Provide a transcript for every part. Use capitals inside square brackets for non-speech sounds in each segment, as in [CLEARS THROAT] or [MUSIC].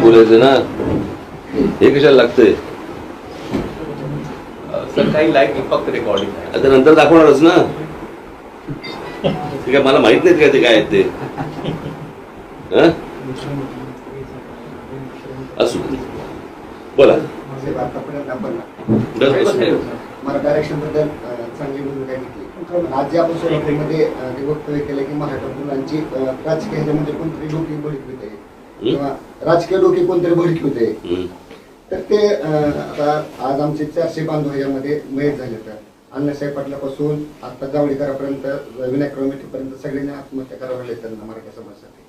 बोलायचं ना हे कशाला लागतंय? सर काही फक्त रेकॉर्डिंग आहे. आता नंतर दाखवणारच ना. ते काय मला माहीत नाहीत काय ते काय आहेत ते. हं? असू. बोला. बद्दल चांगली भूमिका घेतली आज जे आपण सोलापूरमध्ये वक्तव्य केलं की मराठा मुलांची राजकीय ह्याच्यामध्ये कोणतरी डोकी भडकवित आहे. किंवा राजकीय डोकी कोणतरी भडकवित आहे. तर ते आता आज आमचे चारशे बांधव ह्याच्यामध्ये मयत झाले तर. अण्णासाहेब पाटलापासून आता जावळीकरापर्यंत विनायक पर्यंत सगळ्यांनी आत्महत्या करावं लागली त्यांना मराठा समाजासाठी.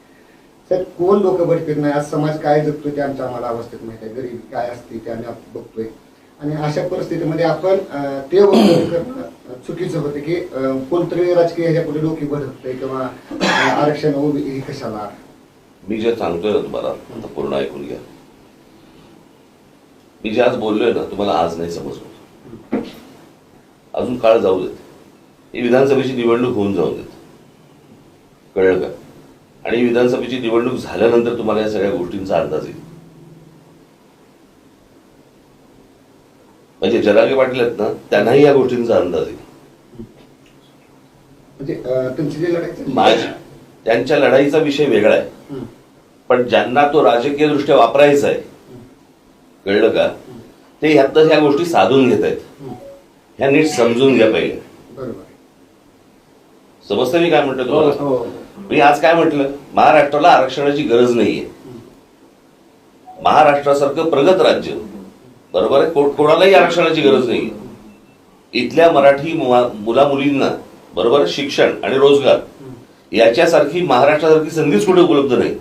साहेब कोण लोक भडकत नाही? आज समाज काय जगतोय ते आमच्या आम्हाला अवस्थेत माहिती आहे. गरीब काय असते ते आम्ही बघतोय. आणि अशा परिस्थितीमध्ये आपण ते वक्तव्य करणं चुकीचं होतं की कोणतरी राजकीय ह्याच्यापुढे डोकी भडकतंय किंवा आरक्षण उभी हे कशाला? मी जे सांगतोय ना तुम्हाला आता पूर्ण ऐकून घ्या. मी जे आज बोललोय ना तुम्हाला आज नाही समजत अजून काळ जाऊ देत. ही विधानसभेची निवडणूक होऊन जाऊ देत. कळलं का? आणि विधानसभेची निवडणूक झाल्यानंतर तुम्हाला या सगळ्या गोष्टींचा अंदाज येईल. म्हणजे जरागे पाटील आहेत ना त्यांनाही या गोष्टींचा अंदाज येईल म्हणजे माझ त्यांच्या लढाईचा विषय वेगळा आहे. पण ज्यांना तो राजकीय दृष्ट्या वापरायचा आहे कळलं का? ते ह्यातच ह्या गोष्टी साधून घेत आहेत. ह्या नीट समजून घ्या पहिले. बरोबर. समजतं मी काय म्हटलं हो, तुम्हाला? हो. मी आज काय म्हटलं? महाराष्ट्राला आरक्षणाची गरज नाहीये. महाराष्ट्रासारखं प्रगत राज्य बरोबर आहे? कोणालाही आरक्षणाची गरज नाहीये. इथल्या मराठी मुला मुलींना बरोबर? शिक्षण आणि रोजगार याच्यासारखी महाराष्ट्रासारखी संधीच कुठे उपलब्ध नाही.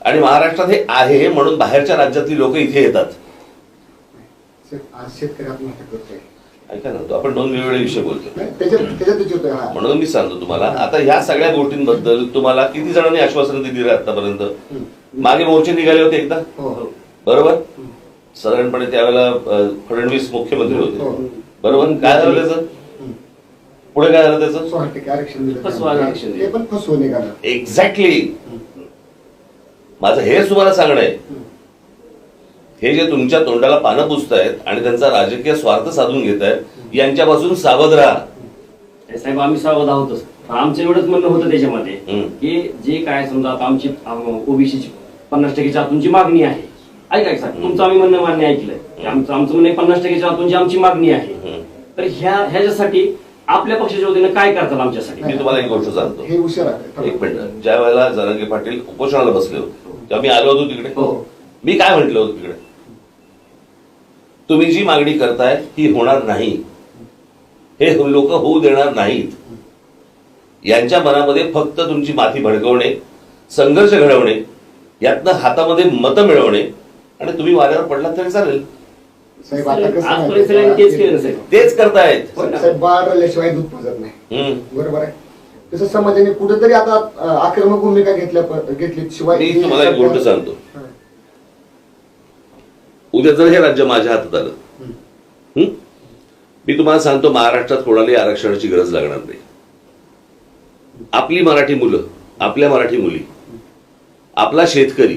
आणि महाराष्ट्रात हे आहे म्हणून बाहेरच्या राज्यातली लोक इथे येतात. ऐका ना तो आपण दोन वेगवेगळे विषय बोलतो नाही, म्हणून मी सांगतो तुम्हाला आता ह्या सगळ्या गोष्टींबद्दल तुम्हाला किती जणांनी आश्वासन दिली आतापर्यंत. मागे मोर्चे निघाले होते एकदा? हो. बरोबर? साधारणपणे त्यावेळेला फडणवीस मुख्यमंत्री हो. होते बरोबर? काय झालं त्याचं? हं. पुढे काय झालं त्याचं? एक्झॅक्टली माझं हेच तुम्हाला सांगणं आहे. हे जे तुमच्या तोंडाला पानं पुसतायत आणि त्यांचा राजकीय स्वार्थ साधून घेत आहेत यांच्यापासून सावध राहा. साहेब आम्ही सावध आहोतच पण आमचं एवढंच म्हणणं होतं त्याच्यामध्ये. की जे काय समजा आता आमची ओबीसीची पन्नास टक्केच्या आतूनची मागणी आहे ऐका ऐका. साहेब तुमचं आम्ही म्हणणं मान्य ऐकलंय. आमचं आमचं म्हणणं पन्नास टक्केच्या आतूनची आमची मागणी आहे हं. तर ह्या ह्याच्यासाठी आपल्या पक्षाच्या वतीनं काय करतात आमच्यासाठी? मी तुम्हाला एक गोष्ट सांगतो. हे एक मिनिट. ज्या वेळेला जरांगे पाटील उपोषणाला बसले होते तेव्हा मी आलो होतो तिकडे. हो. मी काय म्हटलं होतं तिकडे? तुम्ही जी मागणी करताय ही होणार नाही. हे लोक होऊ देणार नाहीत. यांच्या मनामध्ये फक्त तुमची माथी भडकवणे संघर्ष घडवणे यातनं हातामध्ये मतं मिळवणे आणि तुम्ही वाऱ्यावर पडलात तरी चालेल साहेब आता कसं तेच केलं साहेब तेच करतायत का? साहेब बाळ रडल्याशिवाय दूध पाजत नाही हम्म. बरोबर आहे तसं समाजाने कुठेतरी आता अं, आक्रमक भूमिका घेतल्या प- घेतली शिवाय मी तुम्हाला एक गोष्ट सांगतो हा. उद्या जर हे राज्य माझ्या हातात आलं. हं? मी तुम्हाला सांगतो महाराष्ट्रात कोणालाही आरक्षणाची गरज लागणार नाही आपली मराठी मुलं आपल्या मराठी मुली आपला शेतकरी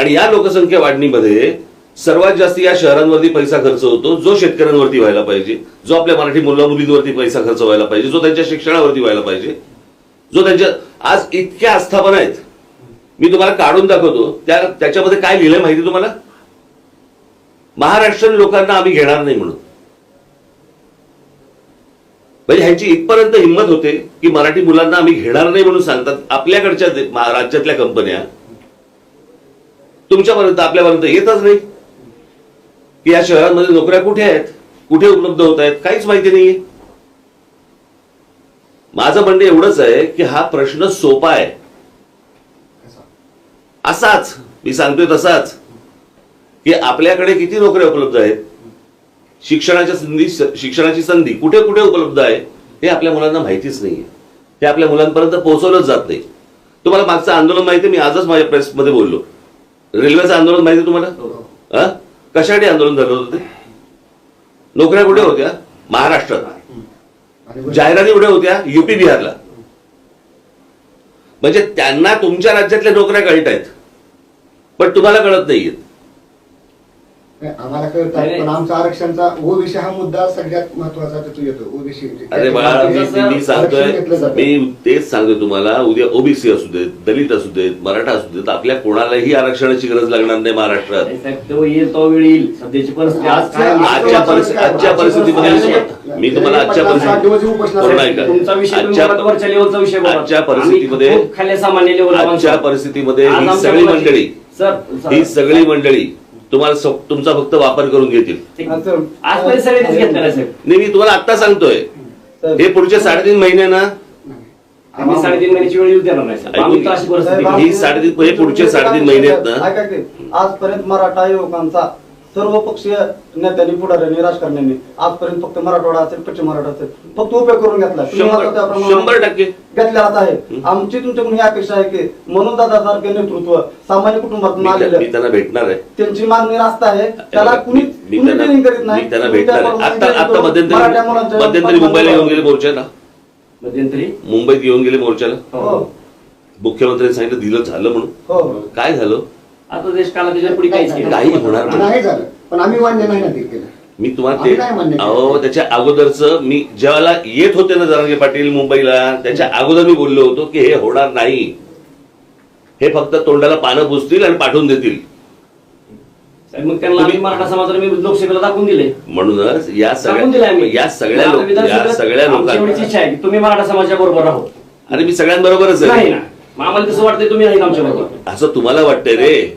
आणि या लोकसंख्या वाढणीमध्ये सर्वात जास्त या शहरांवरती पैसा खर्च होतो जो शेतकऱ्यांवरती व्हायला पाहिजे जो आपल्या मराठी मुला मुलींवरती पैसा खर्च व्हायला पाहिजे जो त्यांच्या शिक्षणावरती व्हायला पाहिजे जो त्यांच्या आज इतक्या आस्थापना आहेत. मी तुम्हाला काढून दाखवतो त्या त्याच्यामध्ये काय लिहिलंय माहिती तुम्हाला? महाराष्ट्रीयन लोकांना आम्ही घेणार नाही म्हणून. म्हणजे ह्यांची इथपर्यंत हिंमत होते की मराठी मुलांना आम्ही घेणार नाही म्हणून सांगतात आपल्याकडच्या राज्यातल्या कंपन्या तुमच्यापर्यंत आपल्यापर्यंत येतच नाही. की या शहरांमध्ये नोकऱ्या कुठे आहेत? कुठे उपलब्ध होत आहेत? काहीच माहिती नाहीये. माझं म्हणणं एवढंच आहे की हा प्रश्न सोपा आहे. असाच मी सांगतोय तसाच की आपल्याकडे किती नोकऱ्या उपलब्ध आहेत? शिक्षणाच्या संधी शिक्षणाची संधी कुठे कुठे उपलब्ध आहे? हे आपल्या मुलांना माहितीच नाहीये. हे आपल्या मुलांपर्यंत पोहोचवलंच जात नाही. तुम्हाला मागचं आंदोलन माहिती मी आजच माझ्या प्रेसमध्ये बोललो. रेल्वेचं आंदोलन माहिती आहे तुम्हाला? हा? कशासाठी आंदोलन झालं होतं ते? नोकऱ्या कुठे होत्या? महाराष्ट्रात. जाहिराती कुठे होत्या? युपी बिहारला. म्हणजे त्यांना तुमच्या राज्यातल्या नोकऱ्या कळत आहेत पण तुम्हाला कळत नाहीयेत. नाही, आम्हाला कळतात पण आमचा आरक्षणचा ओबीसी हा मुद्दा सगळ्यात महत्त्वाचा तिथून येतो ओबीसी अरे बाळा मी सांगतोय तेच सांगतोय तुम्हाला उद्या ओबीसी असू देत दलित असू देत मराठा असू देत आपल्या कोणालाही आरक्षणाची गरज लागणार नाही महाराष्ट्रात. नाही साहेब, तो येईल तो वेळ येईल. सध्याची परिस्थिती आज काय आजच्या- आजच्या परिस्थिती आजच्या परिस्थितीमध्ये मी तुम्हाला आजच्या आजच्या- परिस्थितीमध्ये आजच्या. परिस्थितीमध्ये ही सगळी मंडळी ही सगळी मंडळी तुम्हाला तुमचा फक्त वापर करून घेतील. नाही मी तुम्हाला आता सांगतोय. हे पुढचे साडेतीन महिने ना आम्ही साडेतीन महिन्याची वेळ येऊ देणार नाही ही. साडेतीन हे पुढचे साडेतीन महिने आहेत ना आजपर्यंत मराठा युवकांचा सर्व पक्षीय नेत्यांनी पुढाऱ्यांनी राजकारण्यांनी आजपर्यंत फक्त मराठवाडा असेल पश्चिम मराठा असेल फक्त उपयोग करून घेतला. शंभर- टक्के. घेतलेलाच आहे. आमची तुमच्याकडून ही अपेक्षा आहे की म्हणून दादासारखे नेतृत्व सामान्य कुटुंबातून आलेले त्यांना भेटणार आहे. त्यांची मागणी रास्त आहे. त्याला कुणी करीत नाही. त्यांना भेटणार आता मध्यंतरी मुंबईला येऊन गेले मोर्चाला. मध्यंतरी? मुंबईत येऊन गेले मोर्चाला. हो. मुख्यमंत्र्यांनी सांगितलं दिलं झालं म्हणून. हो. काय झालं? आता देश काला त्याच्या पुढे काहीच केलं काही होणार नाही. नाही झालं. पण आम्ही मान्य नाही ना ते केलं. मी तुम्हाला आम्ही ते काय मान्य केलं? अहो त्याच्या अगोदरच मी ज्यावेळेला येत होते ना जरांगे पाटील मुंबईला त्याच्या अगोदर मी बोललो होतो की हे होणार नाही. हे फक्त तोंडाला पानं पुसतील आणि पाठवून देतील. साहेब, मग त्यांना आम्ही मराठा समाजाला मी लोकसभेला दाखवून दिले. म्हणूनच या दाखवून दिले सगळ्या आम्ही. या सगळ्या आता लोक या सगळ्या आमची एवढीच लोकांना इच्छा आहे. की तुम्ही मराठा समाजाच्या बरोबर राहो अरे मी सगळ्यांबरोबरच नाही आहे ना. मग आम्हाला तसं वाटतंय तुम्ही नाही आमच्या बरोबर असं तुम्हाला वाटतंय रे.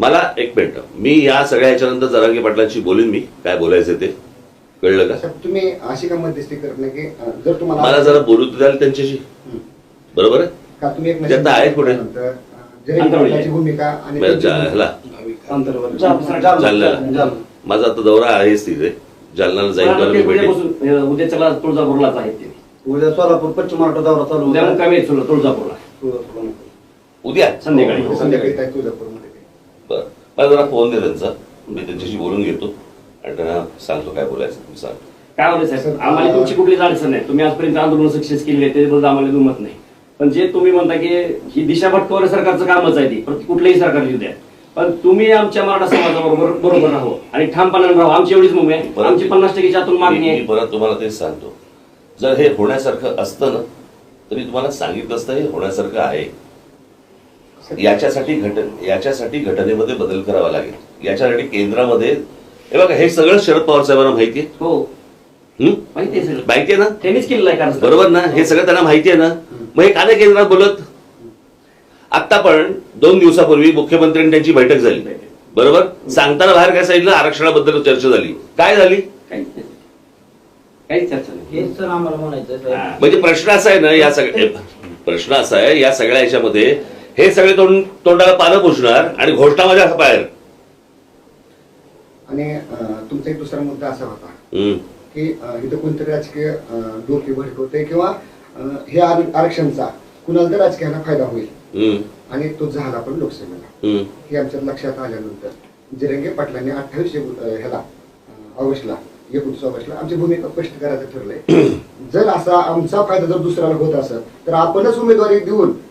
मला एक मिनिट. मी या सगळ्या ह्याच्यानंतर जरांगी पाटलांशी बोलीन मी. काय बोलायचं ते? कळलं का? साहेब, तुम्ही अशी का मध्यस्थी करत नाही की अं, जर तुम्हाला मला जरा बोलू द्याल त्यांच्याशी. बरोबर? आहे का तुम्ही एक त्यात आहेत कुठे? नंतर, अं, जरी अंतराळी. पाटलाची भूमिका आणि बरं, जा- ह्याला. अंतर्गत जालना. माझा आता दौरा आहेच तिथे. जालन्याला जाईल कारण मी भेटेन. उद्यापासून उद्याच्याला तुळजापूरलाच आहेत ते. उद्या सोलापूर पश्चिम मराठा दौरा चालू उद्या होता. मुक्कामी आहेत तुळ- तुळजापूरला. तुळजापूरला. उद्या? संध्याकाळी. हो, संध्याकाळी. काय तुळजापूरमध्ये ते. बरं मला जरा फोन दे त्यांचा. मी त्यांच्याशी बोलून घेतो. आणि त्यांना सांगतो काय बोलायचं तुम्ही सांग. काय होतं साहेब आम्हाला तुमची कुठलीच अडचण नाही. तुम्ही आजपर्यंत आंदोलन सक्सेस केली आहे त्याच्याबद्दल आम्हाला दुमत नाही. पण जे तुम्ही म्हणता की ही दिशा भटकवण्या सरकारचं कामच आहे ती प्रति- कुठलंही सरकार येऊ द्या. पण तुम्ही आमच्या मराठा समाजाबरोबर बरोबर राहू आणि ठामपणाने राहू. आमची एवढीच मुंबई आहे. आमची पन्नास टक्केच्या आतून मागणी मी आहे. मी परत तुम्हाला तेच सांगतो. जर हे होण्यासारखं असतं ना तर मी तुम्हाला सांगितलं असतं हे होण्यासारखं आहे. याच्यासाठी घट याच्यासाठी घटनेमध्ये बदल करावा लागेल. याच्यासाठी केंद्रामध्ये हे बघा हे सगळं शरद पवार साहेबांना माहिती आहे हो. हं? माहिती आहे सगळं. माहिती आहे ना? त्यांनीच केलेलं आहे बरोबर ना? हे सगळं त्यांना माहिती आहे ना? मग हे का नाही केंद्रात बोलत? आता पण दोन दिवसापूर्वी मुख्यमंत्र्यांनी त्यांची बैठक झाली. बरोबर? सांगताना बाहेर काय सांगितलं? आरक्षणाबद्दल चर्चा झाली. काय झाली? चर्चा नाही. म्हणजे प्रश्न असा आहे ना या सगळ्या प्रश्न असा आहे या सगळ्या ह्याच्यामध्ये हे सगळे तोंड तोंडाला पानं पुसणार आणि घोषणा माझ्या बाहेर आणि तुमचा एक दुसरा मुद्दा असा होता. की इथं कोणतरी राजकीय डोके भडकवते किंवा अं, हे आर- आरक्षणचा कुणाला तर राजकीयांना फायदा होईल. आणि तो झाला पण लोकसभेला. हे आमच्या लक्षात आल्यानंतर जिरंगे पाटलांनी अठ्ठावीस ह्याला ऑगस्टला एकोणीस ऑगस्टला आमची भूमिका स्पष्ट करायचं ठरलंय [CLEARS THROAT] जर असा आमचा फायदा जर दुसऱ्याला होत असेल तर आपणच उमेदवारी देऊन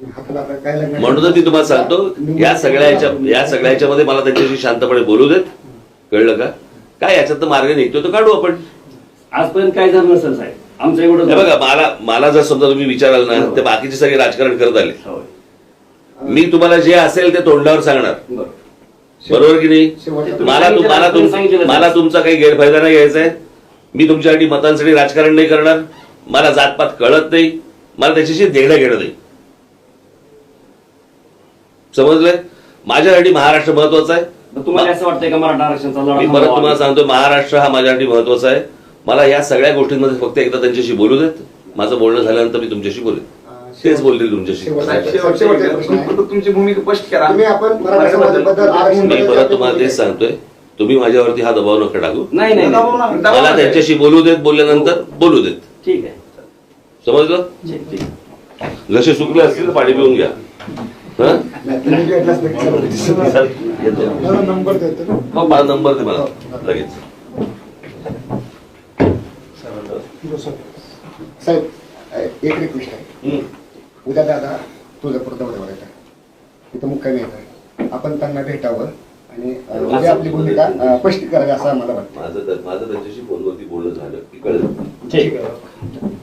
म्हणूनच मी तुम्हाला सांगतो या सगळ्या याच्या या सगळ्या याच्यामध्ये मला त्यांच्याशी शांतपणे बोलू देत. कळलं का? काय याच्यात मार्ग निघतो तो काढू आपण. आजपर्यंत काय झालं नसेल साहेब? आमचं हे एवढं बघा मला मला जर समजा तुम्ही विचाराल ना ते बाकीचे सगळे राजकारण करत आले. मी तुम्हाला जे असेल ते तोंडावर सांगणार. बरं. बरोबर की नाही? मला मला. मला तुमचा काही गैरफायदा नाही घ्यायचा आहे. मी तुमच्यासाठी मतांसाठी राजकारण नाही करणार. मला जातपात कळत नाही. मला त्याच्याशी देणं घेणं नाही. समजलंय माझ्यासाठी महाराष्ट्र महत्त्वाचा आहे. तुम्हाला असं वाटतंय का मराठा आरक्षणाचा लढा मी परत थांबवावा? तुम्हाला सांगतो महाराष्ट्र हा माझ्यासाठी महत्त्वाचा आहे. मला या सगळ्या गोष्टींमध्ये फक्त एकदा त्यांच्याशी बोलू देत. माझं बोलणं झाल्यानंतर मी तुमच्याशी बोलेन. तेच बोलतील तुमच्याशी. शेवटचं- शेवटचे शेवटचा प्रश्न आहे. फक्त तुमची भूमिका स्पष्ट करा. तुम्ही आपण मराठा समाजाबद्दल आरक्षण मी परत तुम्हाला तेच सांगतोय. तुम्ही माझ्यावरती हा दबाव नका टाकू. नाही नाही, नाही. मला. त्यांच्याशी बोलू देत बोलल्यानंतर बोलू देत. ठीक आहे. समजलं? ठीक ठीक. जसे सुकले असतील तर पाणी पिऊन घ्या. हं? नंबर देतो ना. हो, मला नंबर दे मला लगेच. साहेब एक रिक्वेस्ट आहे. हं. उद्या दादा तुळजापूर दौऱ्यावर येतात तिथं मुक्कामी येतात आपण त्यांना भेटावं आणि उद्या आपली भूमिका अं, स्पष्ट करावी असं आम्हाला वाटतं. माझं माझं त्यांच्याशी फोनवरती बोलणं झालं. की कळलं ठीक आहे.